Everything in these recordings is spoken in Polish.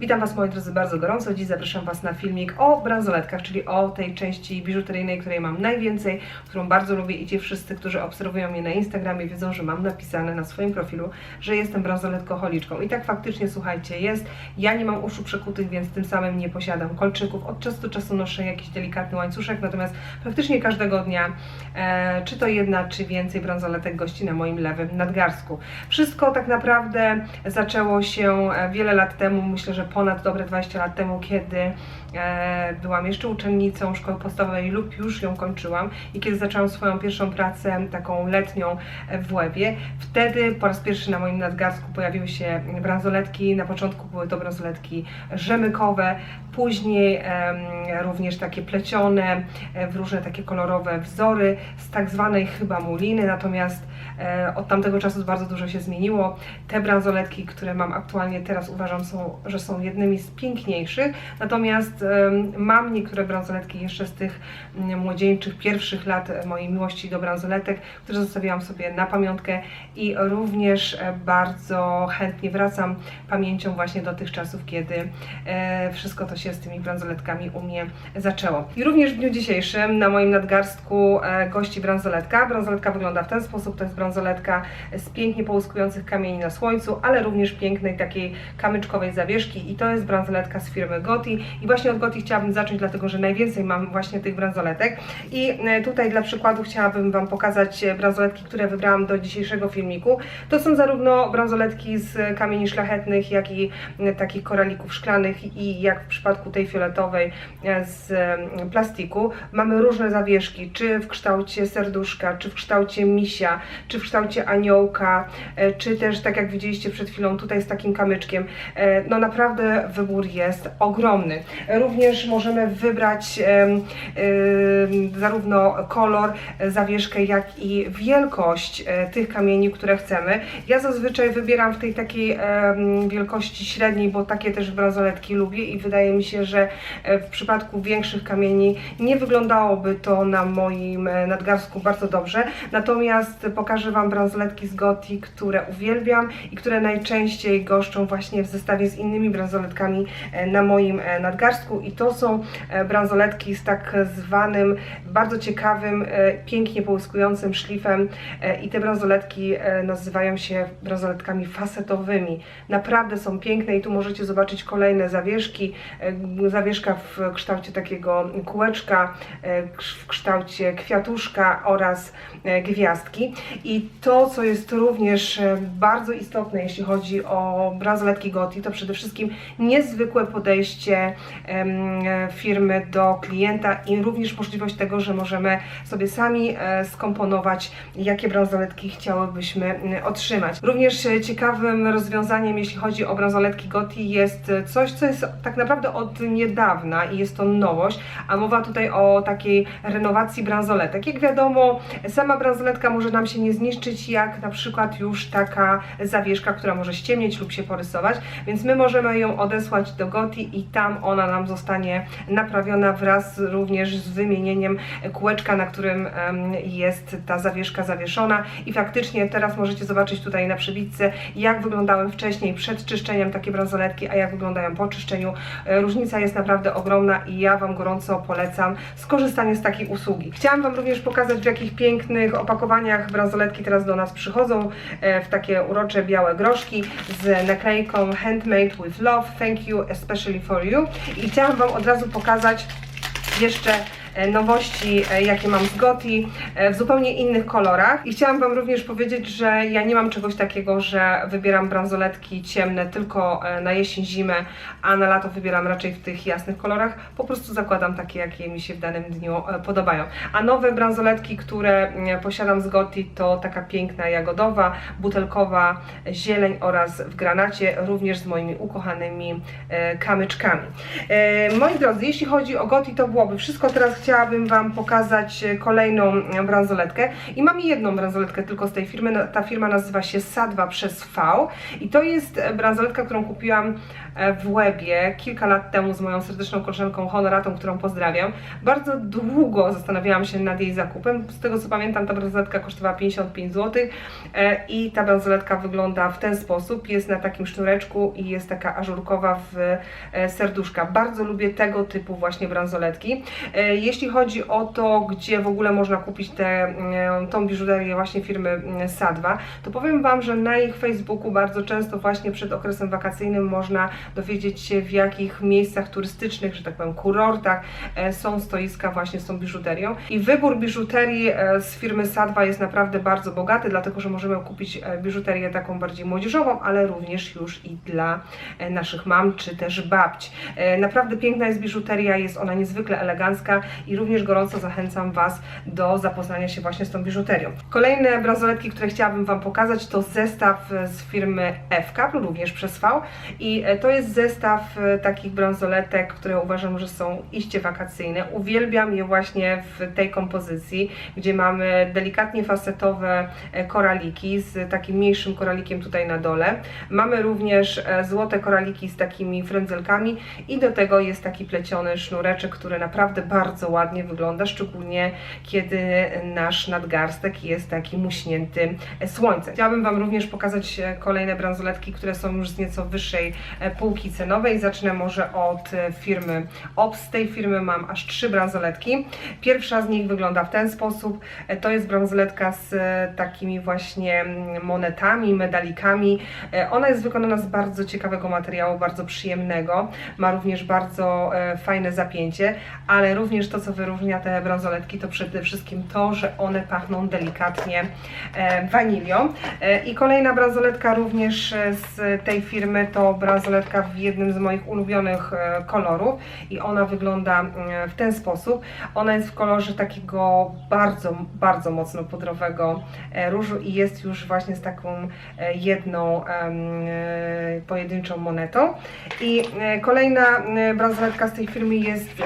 Witam Was moi drodzy bardzo gorąco. Dziś zapraszam Was na filmik o bransoletkach, czyli o tej części biżuteryjnej, której mam najwięcej, którą bardzo lubię i ci wszyscy, którzy obserwują mnie na Instagramie wiedzą, że mam napisane na swoim profilu, że jestem bransoletkoholiczką. I tak faktycznie, słuchajcie, jest. Ja nie mam uszu przekutych, więc tym samym nie posiadam kolczyków. Od czasu do czasu noszę jakiś delikatny łańcuszek, natomiast praktycznie każdego dnia, e, czy to jedna, czy więcej bransoletek gości na moim lewym nadgarstku. Wszystko tak naprawdę zaczęło się e, wiele lat temu, myślę, że ponad dobre 20 lat temu, kiedy byłam jeszcze uczennicą szkoły podstawowej lub już ją kończyłam i kiedy zaczęłam swoją pierwszą pracę taką letnią e, w Łebie. Wtedy po raz pierwszy na moim nadgarstku pojawiły się bransoletki. Na początku były to bransoletki rzemykowe, później również takie plecione e, w różne takie kolorowe wzory z tak zwanej chyba muliny, natomiast e, od tamtego czasu bardzo dużo się zmieniło. Te bransoletki, które mam aktualnie teraz uważam, są, że są jednymi z piękniejszych, natomiast mam niektóre bransoletki jeszcze z tych mm, młodzieńczych, pierwszych lat e, mojej miłości do bransoletek, które zostawiłam sobie na pamiątkę i również e, bardzo chętnie wracam pamięcią właśnie do tych czasów, kiedy e, wszystko to się z tymi bransoletkami u mnie zaczęło. I również w dniu dzisiejszym na moim nadgarstku gości bransoletka. Bransoletka wygląda w ten sposób, to jest bransoletka z pięknie połyskujących kamieni na słońcu, ale również pięknej takiej kamyczkowej zawieszki i to jest bransoletka z firmy Goti i właśnie od Goti chciałabym zacząć, dlatego że najwięcej mam właśnie tych bransoletek i e, tutaj dla przykładu chciałabym Wam pokazać e, bransoletki, które wybrałam do dzisiejszego filmiku. To są zarówno bransoletki z kamieni szlachetnych, jak i e, takich koralików szklanych i jak w przypadku tej fioletowej z plastiku. Mamy różne zawieszki, czy w kształcie serduszka, czy w kształcie misia, czy w kształcie aniołka, czy też tak jak widzieliście przed chwilą tutaj z takim kamyczkiem. No naprawdę wybór jest ogromny. Również możemy wybrać zarówno kolor, e, zawieszkę, jak i wielkość e, tych kamieni, które chcemy. Ja zazwyczaj wybieram w tej takiej wielkości średniej, bo takie też bransoletki lubię i wydaje mi się, że e, w przypadku większych kamieni nie wyglądałoby to na moim nadgarstku bardzo dobrze. Natomiast pokażę Wam bransoletki z Goti, które uwielbiam i które najczęściej goszczą właśnie w zestawie z innymi bransoletkami na moim e, i to są e, bransoletki z tak zwanym bardzo ciekawym, e, pięknie połyskującym szlifem e, i te bransoletki nazywają się bransoletkami fasetowymi. Naprawdę są piękne i tu możecie zobaczyć kolejne zawieszki. Zawieszka w kształcie takiego kółeczka, w kształcie kwiatuszka oraz gwiazdki. I to, co jest również bardzo istotne, jeśli chodzi o bransoletki Goti, to przede wszystkim niezwykłe podejście firmy do klienta i również możliwość tego, że możemy sobie sami e, skomponować, jakie bransoletki chciałybyśmy m, otrzymać. Również e, ciekawym rozwiązaniem, jeśli chodzi o bransoletki Goti, jest e, coś, co jest tak naprawdę od niedawna i jest to nowość, a mowa tutaj o takiej renowacji bransoletek. Jak wiadomo, sama bransoletka może nam się nie zniszczyć, jak na przykład już taka zawieszka, która może ściemnieć lub się porysować, więc my możemy ją odesłać do Goti i tam ona nam zostanie naprawiona wraz również z wymienieniem kółeczka, na którym jest ta zawieszka zawieszona i faktycznie teraz możecie zobaczyć tutaj na przybitce, jak wyglądały wcześniej przed czyszczeniem takie bransoletki, a jak wyglądają po czyszczeniu. E, Różnica jest naprawdę ogromna i ja Wam gorąco polecam skorzystanie z takiej usługi. Chciałam Wam również pokazać, w jakich pięknych opakowaniach bransoletki teraz do nas przychodzą, e, w takie urocze białe groszki z naklejką Handmade with Love, thank you especially for you i chciałam Wam od razu pokazać jeszcze nowości, e, jakie mam z Goti e, w zupełnie innych kolorach. I chciałam Wam również powiedzieć, że ja nie mam czegoś takiego, że wybieram bransoletki ciemne tylko e, na jesień, zimę, a na lato wybieram raczej w tych jasnych kolorach. Po prostu zakładam takie, jakie mi się w danym dniu e, podobają. A nowe bransoletki, które mm, posiadam z Goti, to taka piękna jagodowa, butelkowa, zieleń oraz w granacie, również z moimi ukochanymi e, kamyczkami. E, moi drodzy, jeśli chodzi o Goti, to byłoby wszystko. Teraz chciałabym Wam pokazać e, kolejną e, bransoletkę i mam jedną bransoletkę tylko z tej firmy, ta firma nazywa się Sadwa przez V i to jest e, bransoletka, którą kupiłam w Łebie kilka lat temu z moją serdeczną koleżanką Honoratą, którą pozdrawiam. Bardzo długo zastanawiałam się nad jej zakupem, z tego co pamiętam ta bransoletka kosztowała 55 zł i ta bransoletka wygląda w ten sposób, jest na takim sznureczku i jest taka ażurkowa w serduszka. Bardzo lubię tego typu właśnie bransoletki. Jeśli chodzi o to, gdzie w ogóle można kupić tę e, tą biżuterię właśnie firmy mm, Sadwa, to powiem Wam, że na ich Facebooku bardzo często właśnie przed okresem wakacyjnym można dowiedzieć się w jakich miejscach turystycznych, że tak powiem kurortach e, są stoiska właśnie z tą biżuterią i wybór biżuterii e, z firmy Sadwa jest naprawdę bardzo bogaty, dlatego że możemy kupić e, biżuterię taką bardziej młodzieżową, ale również już i dla naszych mam czy też babć. E, Naprawdę piękna jest biżuteria, jest ona niezwykle elegancka i również gorąco zachęcam Was do zapoznania się właśnie z tą biżuterią. Kolejne bransoletki, które chciałabym Wam pokazać to zestaw e, z firmy FK, również przez V i e, to jest zestaw e, takich bransoletek, które uważam, że są iście wakacyjne. Uwielbiam je właśnie w tej kompozycji, gdzie mamy delikatnie facetowe koraliki z takim mniejszym koralikiem tutaj na dole. Mamy również złote koraliki z takimi frędzelkami i do tego jest taki pleciony sznureczek, który naprawdę bardzo ładnie wygląda, szczególnie kiedy nasz nadgarstek jest taki muśnięty słońcem. Chciałabym Wam również pokazać e, kolejne bransoletki, które są już z nieco wyższej e, półki cenowej. Zacznę może od e, firmy Ops. Z tej firmy mam aż trzy bransoletki. Pierwsza z nich wygląda w ten sposób. To jest bransoletka z takimi właśnie mm, monetami, medalikami. Ona jest wykonana z bardzo ciekawego materiału, bardzo przyjemnego. Ma również bardzo fajne zapięcie, ale również to, co wyróżnia te bransoletki, to przede wszystkim to, że one pachną delikatnie e, wanilią. E, I kolejna bransoletka również e, z tej firmy to bransoletka w jednym z moich ulubionych kolorów i ona wygląda e, w ten sposób. Ona jest w kolorze takiego bardzo, bardzo mocno pudrowego różu i jest już właśnie z taką jedną pojedynczą monetą. I kolejna bransoletka z tej firmy jest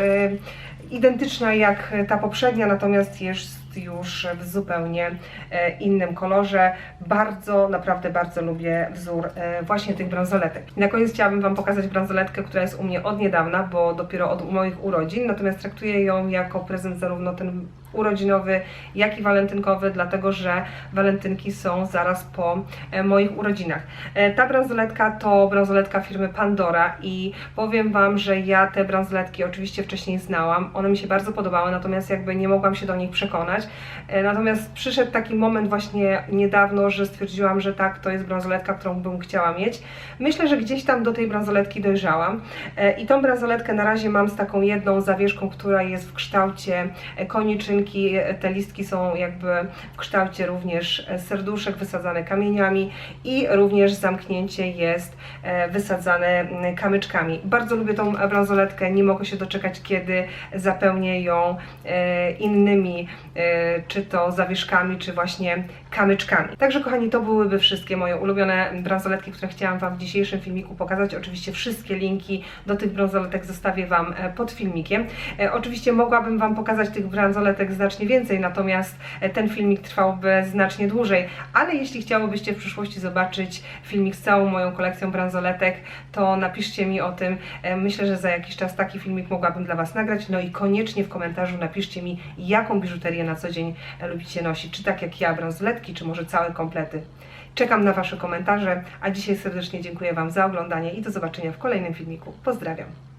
identyczna jak ta poprzednia, natomiast jest już w zupełnie e, innym kolorze. Bardzo, naprawdę bardzo lubię wzór e, właśnie tych bransoletek. Na koniec chciałabym Wam pokazać bransoletkę, która jest u mnie od niedawna, bo dopiero od moich urodzin, natomiast traktuję ją jako prezent zarówno ten urodzinowy, jak i walentynkowy, dlatego że walentynki są zaraz po e, moich urodzinach. E, Ta bransoletka to bransoletka firmy Pandora i powiem Wam, że ja te bransoletki oczywiście wcześniej znałam, one mi się bardzo podobały, natomiast jakby nie mogłam się do nich przekonać. E, Natomiast przyszedł taki moment właśnie niedawno, że stwierdziłam, że tak, to jest bransoletka, którą bym chciała mieć. Myślę, że gdzieś tam do tej bransoletki dojrzałam i tą bransoletkę na razie mam z taką jedną zawieszką, która jest w kształcie koniczynki. Te listki są jakby w kształcie również serduszek wysadzane kamieniami i również zamknięcie jest e, wysadzane kamyczkami. Bardzo lubię tą bransoletkę, nie mogę się doczekać, kiedy zapełnię ją e, innymi, e, czy to zawieszkami, czy właśnie kamyczkami. Także kochani, to byłyby wszystkie moje ulubione bransoletki, które chciałam Wam w dzisiejszym filmiku pokazać. Oczywiście wszystkie linki do tych bransoletek zostawię Wam pod filmikiem. Oczywiście mogłabym Wam pokazać tych bransoletek znacznie więcej, natomiast e, ten filmik trwałby znacznie dłużej, ale jeśli chciałobyście w przyszłości zobaczyć filmik z całą moją kolekcją bransoletek, to napiszcie mi o tym. E, Myślę, że za jakiś czas taki filmik mogłabym dla Was nagrać. No i koniecznie w komentarzu napiszcie mi, jaką biżuterię na co dzień e, lubicie nosić. Czy tak jak ja bransoletki, czy może całe komplety. Czekam na Wasze komentarze, a dzisiaj serdecznie dziękuję Wam za oglądanie i do zobaczenia w kolejnym filmiku. Pozdrawiam.